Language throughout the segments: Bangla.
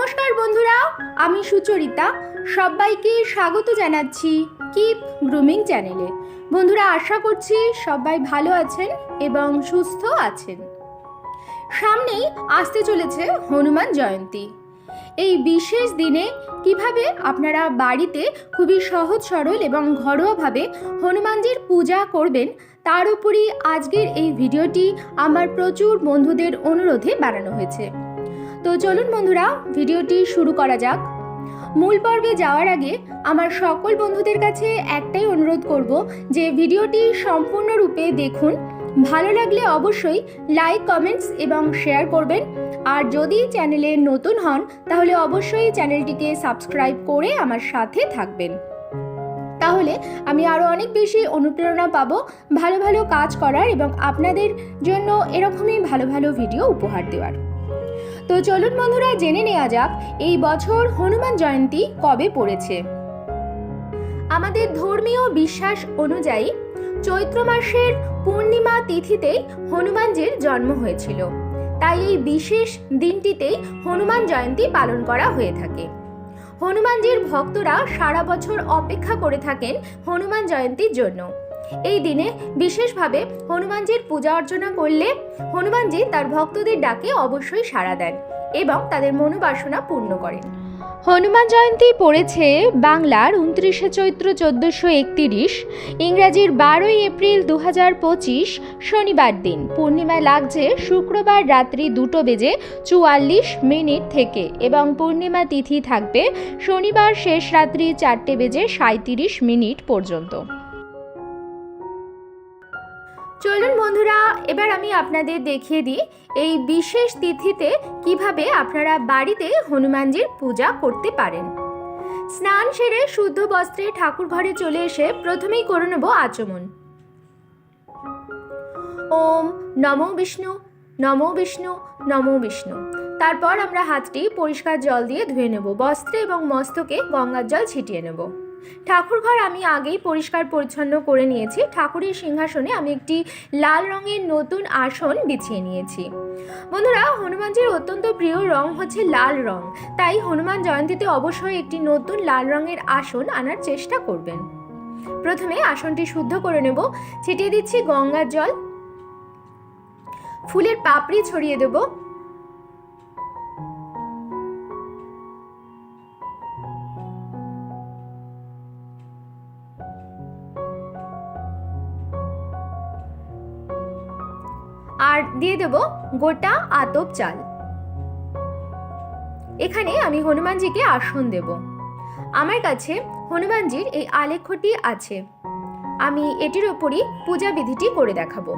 নমস্কার বন্ধুরা, আমি সুচরিতা। সবাইকে স্বাগত জানাচ্ছি কিপ গ্রুমিং চ্যানেলে। বন্ধুরা, আশা করছি সবাই ভালো আছেন এবং সুস্থ আছেন। সামনেই আসতে চলেছে হনুমান জয়ন্তী। এই বিশেষ দিনে কীভাবে আপনারা বাড়িতে খুবই সহজ সরল এবং ঘরোয়াভাবে হনুমানজির পূজা করবেন, তার উপরই আজকের এই ভিডিওটি আমার প্রচুর বন্ধুদের অনুরোধে বানানো হয়েছে। তো চলুন বন্ধুরা, ভিডিওটি শুরু করা যাক। মূল পর্বে যাওয়ার আগে আমার সকল বন্ধুদের কাছে একটাই অনুরোধ করব যে ভিডিওটি সম্পূর্ণরূপে দেখুন। ভালো লাগলে অবশ্যই লাইক, কমেন্টস এবং শেয়ার করবেন। আর যদি চ্যানেলে নতুন হন, তাহলে অবশ্যই চ্যানেলটিকে সাবস্ক্রাইব করে আমার সাথে থাকবেন। তাহলে আমি আরও অনেক বেশি অনুপ্রেরণা পাবো ভালো ভালো কাজ করার এবং আপনাদের জন্য এরকমই ভালো ভালো ভিডিও উপহার দেওয়ার। তো চলুন বন্ধুরা, জেনে নেওয়া যাক এই বছর হনুমান জয়ন্তী কবে পড়েছে। আমাদের ধর্মীয় বিশ্বাস অনুযায়ী চৈত্র মাসের পূর্ণিমা তিথিতেই হনুমানজির জন্ম হয়েছিল। তাই এই বিশেষ দিনটিতেই হনুমান জয়ন্তী পালন করা হয়ে থাকে। হনুমানজির ভক্তরা সারা বছর অপেক্ষা করে থাকেন হনুমান জয়ন্তীর জন্য। এই দিনে বিশেষভাবে হনুমানজির পূজা অর্চনা করলে হনুমানজি তার ভক্তদের ডাকে অবশ্যই সাড়া দেন এবং তাদের মনোবাসনা পূর্ণ করেন। হনুমান জয়ন্তী পড়েছে বাংলার উনত্রিশে চৈত্র চোদ্দোশো একতিরিশ, ইংরাজির বারোই এপ্রিল দু পঁচিশ, শনিবার দিন। পূর্ণিমায় লাগছে শুক্রবার রাত্রি দুটো বেজে চুয়াল্লিশ মিনিট থেকে এবং পূর্ণিমা তিথি থাকবে শনিবার শেষ রাত্রি চারটে বেজে সাঁত্রিশ মিনিট পর্যন্ত। চলুন বন্ধুরা, এবার আমি আপনাদের দেখিয়ে দিই এই বিশেষ তিথিতে কীভাবে আপনারা বাড়িতে হনুমানজির পূজা করতে পারেন। স্নান সেরে শুদ্ধ বস্ত্রে ঠাকুর ঘরে চলে এসে প্রথমেই করে নেব আচমন। ওম নমো বিষ্ণু নমো বিষ্ণু নমো বিষ্ণু। তারপর আমরা হাতটি পরিষ্কার জল দিয়ে ধুয়ে নেব। বস্ত্রে এবং মস্তকে গঙ্গার জল ছিটিয়ে নেব। ঠাকুর ঘর আমি আগেই পরিষ্কার পরিচ্ছন্ন করে নিয়েছি। ঠাকুরের সিংহাসনে আমি একটি লাল রঙের নতুন আসন বিছিয়ে নিয়েছি। বন্ধুরা, হনুমানজির অত্যন্ত প্রিয় রং হচ্ছে লাল রং। তাই হনুমান জয়ন্তীতে অবশ্যই একটি নতুন লাল রঙের আসন আনার চেষ্টা করবেন। প্রথমে আসনটি শুদ্ধ করে নেব। ছিটিয়ে দিচ্ছি গঙ্গার জল। ফুলের পাপড়ি ছড়িয়ে দেবো। দিয়ে দেব গোটা আতপ চাল। এখানে আমি হনুমানজিকে আসন দেব। আমার কাছে হনুমানজির এই আলেখ্যটি আছে। আমি এটির ওপরই পূজা বিধিটি করে দেখাবো।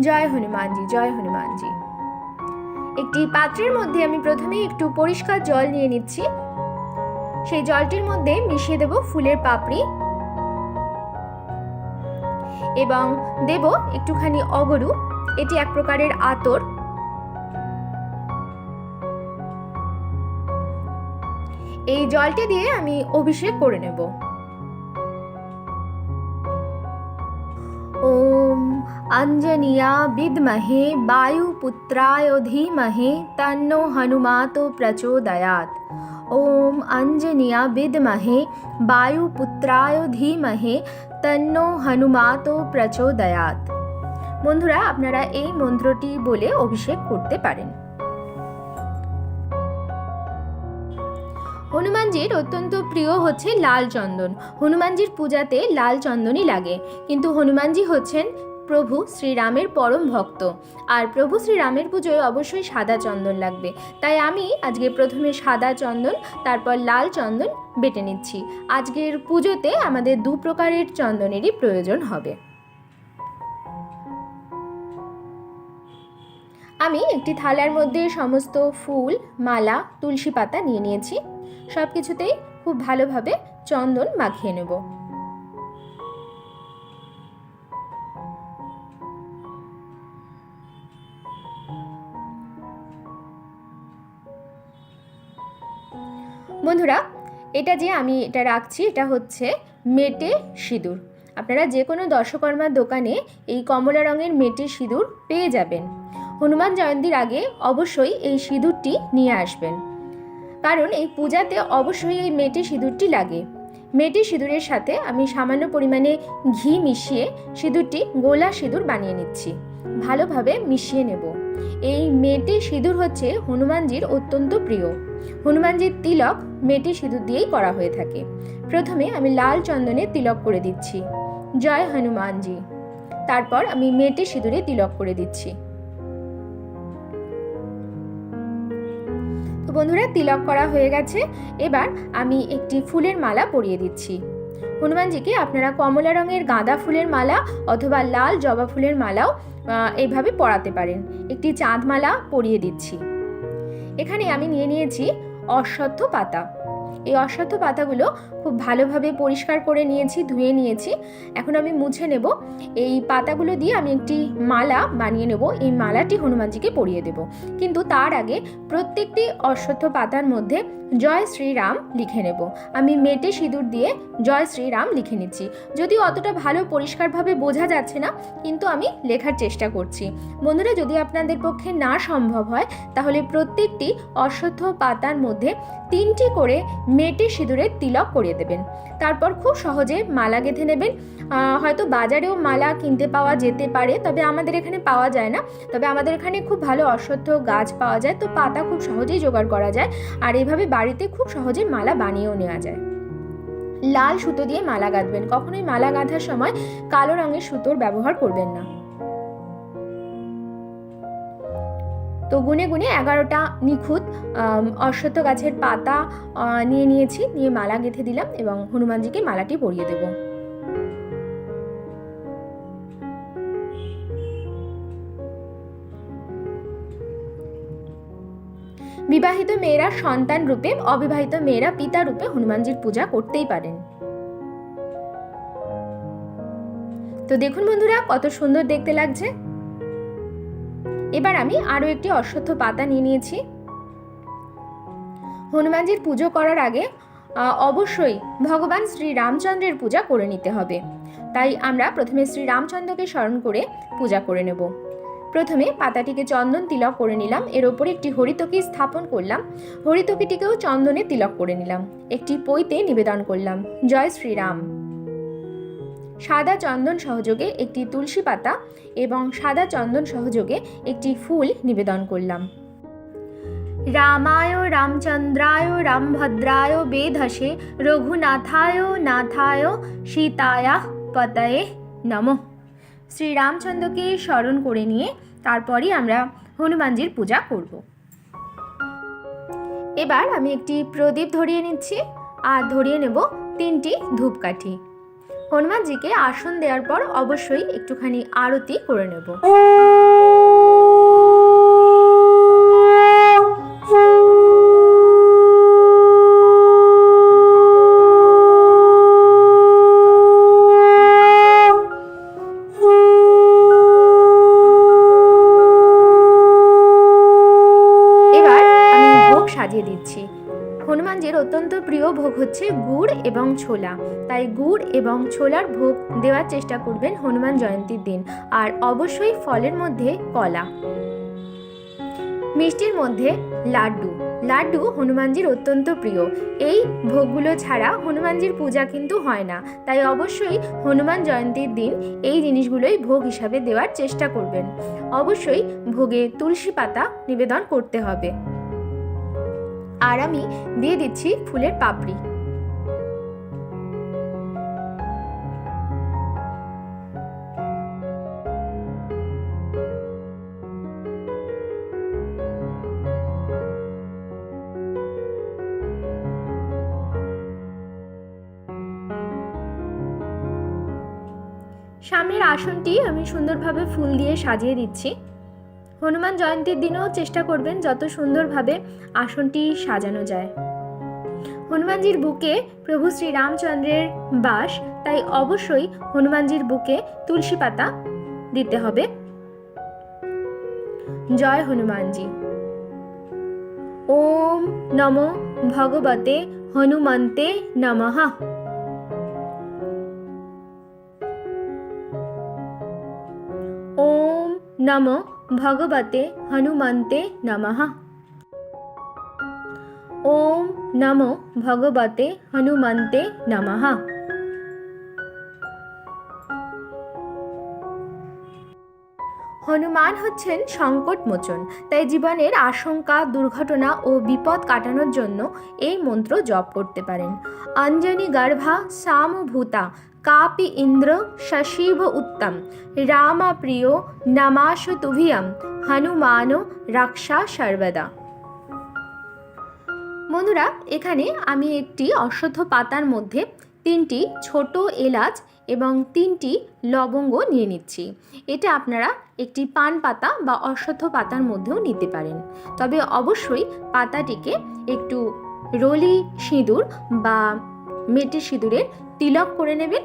জয় হনুমানজি জয় হনুমানজি। একটি পাত্রের মধ্যে আমি প্রথমে একটু পরিষ্কার জল নিয়ে নিচ্ছি। সেই জলটির মধ্যে মিশিয়ে দেব ফুলের পাপড়ি। এবং দেব একটুখানি অগরু, এটি এক প্রকারের আতর। এই জলটি দিয়ে আমি অভিষেক করে নেব। ওম অঞ্জনিয়া বিদ্মহে বায়ুপুত্রায় ধীমহে তন্নো হনুমাত প্রচোদয়াত ওম বিদ্মহে বায়ুপুত্রায় ধীমহে তন্ন হনুমাত প্রচোদয়াত। বন্ধুরা, আপনারা এই মন্ত্রটি বলে অভিষেক করতে পারেন। হনুমানজির অত্যন্ত প্রিয় হচ্ছে লাল চন্দন। হনুমানজির পূজাতে লাল চন্দনই লাগে। কিন্তু হনুমানজি হচ্ছেন প্রভু শ্রীরামের পরম ভক্ত। আর প্রভু শ্রীরামের পুজোয় অবশ্যই সাদা চন্দন লাগবে। তাই আমি আজকে প্রথমে সাদা চন্দন, তারপর লাল চন্দন বেটে নিচ্ছি। আজকের পুজোতে আমাদের দু প্রকারের চন্দনেরই প্রয়োজন হবে। আমি একটি থালার মধ্যে সমস্ত ফুল, মালা, তুলসী পাতা নিয়ে নিয়েছি। সব কিছুতেই খুব ভালোভাবে চন্দন মাখিয়ে নেব। বন্ধুরা, এটা যে আমি এটা রাখছি, এটা হচ্ছে মেটে সিঁদুর। আপনারা যে কোনো দশকর্মার দোকানে এই কমলা রঙের মেটে সিঁদুর পেয়ে যাবেন। হনুমান জয়ন্তীর আগে অবশ্যই এই সিঁদুরটি নিয়ে আসবেন। কারণ এই পূজাতে অবশ্যই এই মেটে সিঁদুরটি লাগে। মেটে সিঁদুরের সাথে আমি সামান্য পরিমাণে ঘি মিশিয়ে সিঁদুরটি গোলা সিঁদুর বানিয়ে নিচ্ছি। ভালোভাবে মিশিয়ে নেব। এই মেটে সিঁদুর হচ্ছে হনুমানজির অত্যন্ত প্রিয়। হনুমানজির তিলক মেটে সিঁদুর দিয়েই করা হয়ে থাকে। প্রথমে আমি লাল চন্দনে তিলক করে দিচ্ছি। জয় হনুমানজি। তারপর আমি মেটে সিঁদুরে তিলক করে দিচ্ছি। তো বন্ধুরা, তিলক করা হয়ে গেছে। এবার আমি একটি ফুলের মালা পরিয়ে দিচ্ছি। হনুমানজিকে আপনারা কমলা রঙের গাঁদা ফুলের মালা অথবা লাল জবা ফুলের মালাও এইভাবে পরাতে পারেন। একটি চাঁদমালা পরিয়ে দিচ্ছি। এখানে আমি নিয়ে নিয়েছি অশ্বত্থ পাতা। এই অশ্বত্থ পাতাগুলো খুব ভালোভাবে পরিষ্কার করে নিয়েছি, ধুয়ে নিয়েছি। এখন আমি মুছে নেব। এই পাতাগুলো দিয়ে আমি একটি মালা বানিয়ে নেব। এই মালাটি হনুমানজিকে পরিয়ে দেব। কিন্তু তার আগে প্রত্যেকটি অশ্বত্থ পাতার মধ্যে জয় শ্রীরাম লিখে নেব। আমি মেটে সিঁদুর দিয়ে জয় শ্রীরাম লিখে নিচ্ছি। যদিও অতটা ভালো পরিষ্কারভাবে বোঝা যাচ্ছে না, কিন্তু আমি লেখার চেষ্টা করছি। বন্ধুরা, যদি আপনাদের পক্ষে না সম্ভব হয়, তাহলে প্রত্যেকটি অশ্বত্থ পাতার মধ্যে তিনটি করে মেটে সিঁদুরের তিলক করিয়ে দেবেন। তারপর খুব সহজে মালা গেঁথে নেবেন। হয়তো বাজারেও মালা কিনতে পাওয়া যেতে পারে, তবে আমাদের এখানে পাওয়া যায় না। তবে আমাদের এখানে খুব ভালো অশ্বত্থ গাছ পাওয়া যায়, তো পাতা খুব সহজেই জোগাড় করা যায়। আর এইভাবে বাড়িতে খুব সহজে মালা বানিয়েও নেওয়া যায়। লাল সুতো দিয়ে মালা গাঁথবেন। কখনোই মালা গাঁথার সময় কালো রঙের সুতোর ব্যবহার করবেন না। তো গুনে গুনে এগারোটা নিখুঁত অশ্বত্থ গাছের পাতা নিয়ে নিয়েছি, নিয়ে মালা গেঁথে দিলাম এবং হনুমানজিকে মালাটি পরিয়ে দেব। বিবাহিত মেয়েরা সন্তান রূপে, অবিবাহিত মেয়েরা পিতা রূপে হনুমানজির পূজা করতেই পারেন। তো দেখুন বন্ধুরা, কত সুন্দর দেখতে লাগছে। এবার আমি আরও একটি অশ্বত্থ পাতা নিয়ে নিয়েছি। হনুমানজির পুজো করার আগে অবশ্যই ভগবান শ্রী রামচন্দ্রের পূজা করে নিতে হবে। তাই আমরা প্রথমে শ্রী রামচন্দ্রকে স্মরণ করে পূজা করে নেব। প্রথমে পাতাটিকে চন্দন তিলক করে নিলাম। এর ওপরে একটি হরিতকি স্থাপন করলাম। হরিতকিটিকেও চন্দনে তিলক করে নিলাম। একটি পইতে নিবেদন করলাম। জয় শ্রীরাম। সাদা চন্দন সহযোগে একটি তুলসী পাতা এবং সাদা চন্দন সহযোগে একটি ফুল নিবেদন করলাম। রামায় রামচন্দ্রায় রামভদ্রায় বেধসে রঘুনাথায় নাথায় সীতায়া পতয়ে নমঃ। শ্রীরামচন্দ্রকে স্মরণ করে নিয়ে তারপরই আমরা হনুমানজির পূজা করব। এবার আমি একটি প্রদীপ ধরিয়ে নিচ্ছি। আর ধরিয়ে নেব তিনটি ধূপকাঠি। হনুমানজিকে আসন দেওয়ার পর অবশ্যই একটুখানি আরতি করে নেব। সাজিয়ে দিচ্ছি। হনুমানজির অত্যন্ত প্রিয় ভোগ হচ্ছে গুড় এবং ছোলা। তাই গুড় এবং ছোলার ভোগ দেওয়ার চেষ্টা করবেন হনুমান জয়ন্তীর দিন। আর অবশ্যই ফলের মধ্যে কলা। মিষ্টির মধ্যে লাড্ডু। লাড্ডু হনুমানজির অত্যন্ত প্রিয়। এই ভোগগুলো ছাড়া হনুমানজির পূজা কিন্তু হয় না। তাই অবশ্যই হনুমান জয়ন্তীর দিন এই জিনিসগুলোই ভোগ হিসাবে দেওয়ার চেষ্টা করবেন। অবশ্যই ভোগে তুলসী পাতা নিবেদন করতে হবে। আর আমি দিয়ে দিচ্ছি ফুলের পাপড়ি। সামনের আসনটি আমি সুন্দরভাবে ফুল দিয়ে সাজিয়ে দিচ্ছি। হনুমান জয়ন্তীর দিনেও চেষ্টা করবেন যত সুন্দরভাবে আসনটি সাজানো যায়। হনুমানজির বুকে প্রভু শ্রী রামচন্দ্রের বাস, তাই অবশ্যই হনুমানজির বুকে তুলসী পাতা দিতে হবে। জয় হনুমানজি। ওম নম ভগবতে হনুমন্তে নমঃ। ওম নম ভগবতে হনুমন্তে নমঃ ওম নমো ভগবতে হনুমন্তে নমঃ হনুমান হচ্ছেন সংকট মোচন তাই জীবনের আশঙ্কা, দুর্ঘটনা ও বিপদ কাটানোর জন্য এই মন্ত্র জপ করতে পারেন। অঞ্জনি গর্ভা সামভূতা কাপি ইন্দ্র শশিভ উত্তম রামা প্রিয় নমাশ তুভিয়ম হনুমান রক্ষা সর্বদা বন্ধুরা, এখানে আমি একটি অশ্বত্থ পাতার মধ্যে তিনটি ছোট এলাচ এবং তিনটি লবঙ্গ নিয়ে নিচ্ছি। এটা আপনারা একটি পান পাতা বা অশ্বত্থ পাতার মধ্যেও নিতে পারেন। তবে অবশ্যই পাতাটিকে একটু রলি সিঁদুর বা মেটে সিঁদুরের তিলক করে নেবেন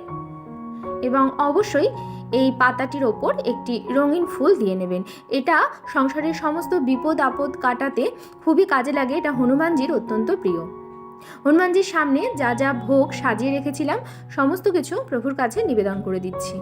এবং অবশ্যই এই পাতাটির ওপর একটি রঙিন ফুল দিয়ে নেবেন। এটা সংসারের সমস্ত বিপদ আপদ কাটাতে খুবই কাজে লাগে। এটা হনুমানজির অত্যন্ত প্রিয়। হনুমানজির সামনে যা যা ভোগ সাজিয়ে রেখেছিলাম, সমস্ত কিছু প্রভুর কাছে নিবেদন করে দিচ্ছি।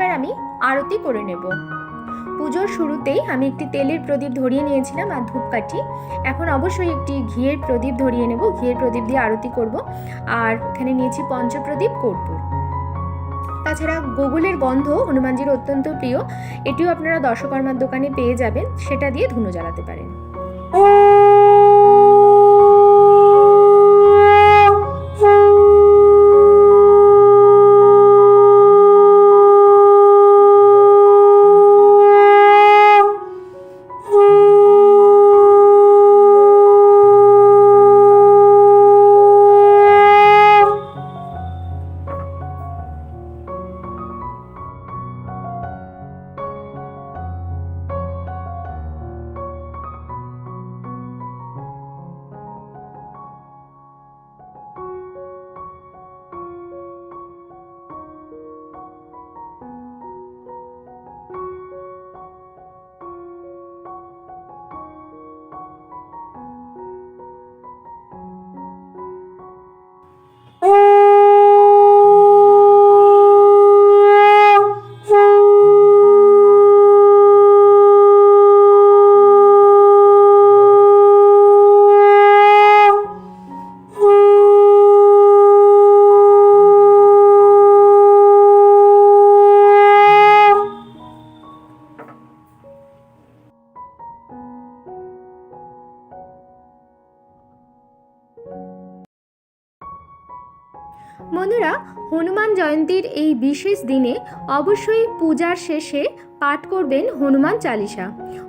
এবার আমি আরতি করে নেব। পুজোর শুরুতেই আমি একটি তেলের প্রদীপ ধরিয়ে নিয়েছিলাম আর ধূপকাঠি। এখন অবশ্যই একটি ঘিয়ের প্রদীপ ধরিয়ে নেব। ঘিয়ের প্রদীপ দিয়ে আরতি করব। আর এখানে নিয়েছি পঞ্চপ্রদীপ কর্পূর। তাছাড়া গোগুলের গন্ধ হনুমানজির অত্যন্ত প্রিয়। এটিও আপনারা দশকর্মার দোকানে পেয়ে যাবেন। সেটা দিয়ে ধুনো জ্বালাতে পারেন। বন্ধুরা, হনুমান জয়ন্তীর এই বিশেষ দিনে অবশ্যই পূজার শেষে পাঠ করবেন হনুমান চালিসা।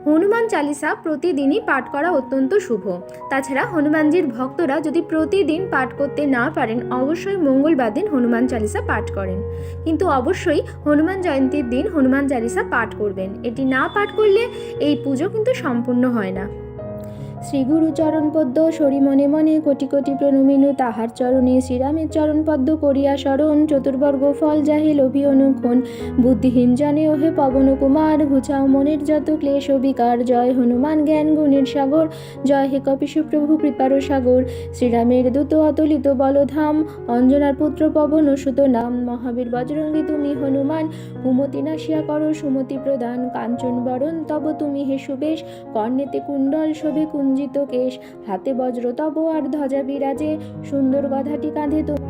হনুমান চালিসা প্রতিদিনই পাঠ করা অত্যন্ত শুভ। তাছাড়া হনুমানজির ভক্তরা যদি প্রতিদিন পাঠ করতে না পারেন, অবশ্যই মঙ্গলবার দিন হনুমান চালিসা পাঠ করেন। কিন্তু অবশ্যই হনুমান জয়ন্তীর দিন হনুমান চালিসা পাঠ করবেন। এটি না পাঠ করলে এই পুজো কিন্তু সম্পূর্ণ হয় না। শ্রীগুরু চরণ পদ্ম সরি মনে মনে কোটি কোটি প্রণমিনু তাহার চরণে শ্রীরামের চরণ পদ্ম করিয়া শরণ, চতুর্বর্গ ফল যাহে লোভী অনুক্ষণ, বুদ্ধিহীন জনে ওহে পবন কুমার ঘুচাও মনের যত ক্লেশ বিকার জয় হনুমান জ্ঞান গুণের সাগর, জয় হে কপিশু প্রভু কৃপার সাগর শ্রীরামের দূত অতলিত বলধাম, অঞ্জনার পুত্র পবন সুত নাম, মহাবীর বজরঙ্গী তুমি হনুমান, কুমতি নাশিয়া করো সুমতি প্রদান, কাঞ্চন বরণ তব তুমি হে সুবেশ, কর্ণেতে কুণ্ডল শোভে কুঞ্জিত কেশ হাতে বজ্র তব আর ধ্বজা বিরাজে। সুন্দর গধাটি কাঁধে সাজে-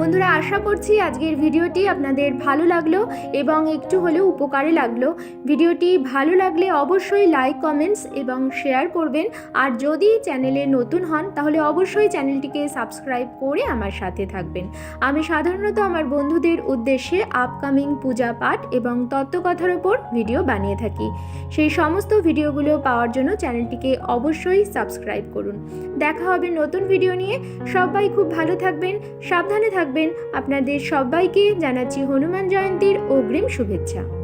বন্ধুরা, আশা করছি আজকের ভিডিওটি আপনাদের ভালো লাগল এবং একটু হলেও উপকারে লাগল। ভিডিওটি ভালো লাগলে অবশ্যই লাইক কমেন্টস এবং শেয়ার করবেন। আর যদি চ্যানেলে নতুন হন, তাহলে অবশ্যই চ্যানেলটিকে সাবস্ক্রাইব করে আমার সাথে থাকবেন। আমি সাধারণত আমার বন্ধুদের উদ্দেশ্যে আপকামিং পূজা পাঠ এবং তত্ত্বকথার ওপর ভিডিও বানিয়ে থাকি। সেই সমস্ত ভিডিওগুলো পাওয়ার জন্য চ্যানেলটিকে অবশ্যই সাবস্ক্রাইব করুন। দেখা হবে নতুন ভিডিও নিয়ে। সবাই খুব ভালো থাকবেন, সাবধানে থাকবেন। আপনাদের সবাইকে জানাচ্ছি হনুমান জয়ন্তীর অগ্রিম শুভেচ্ছা।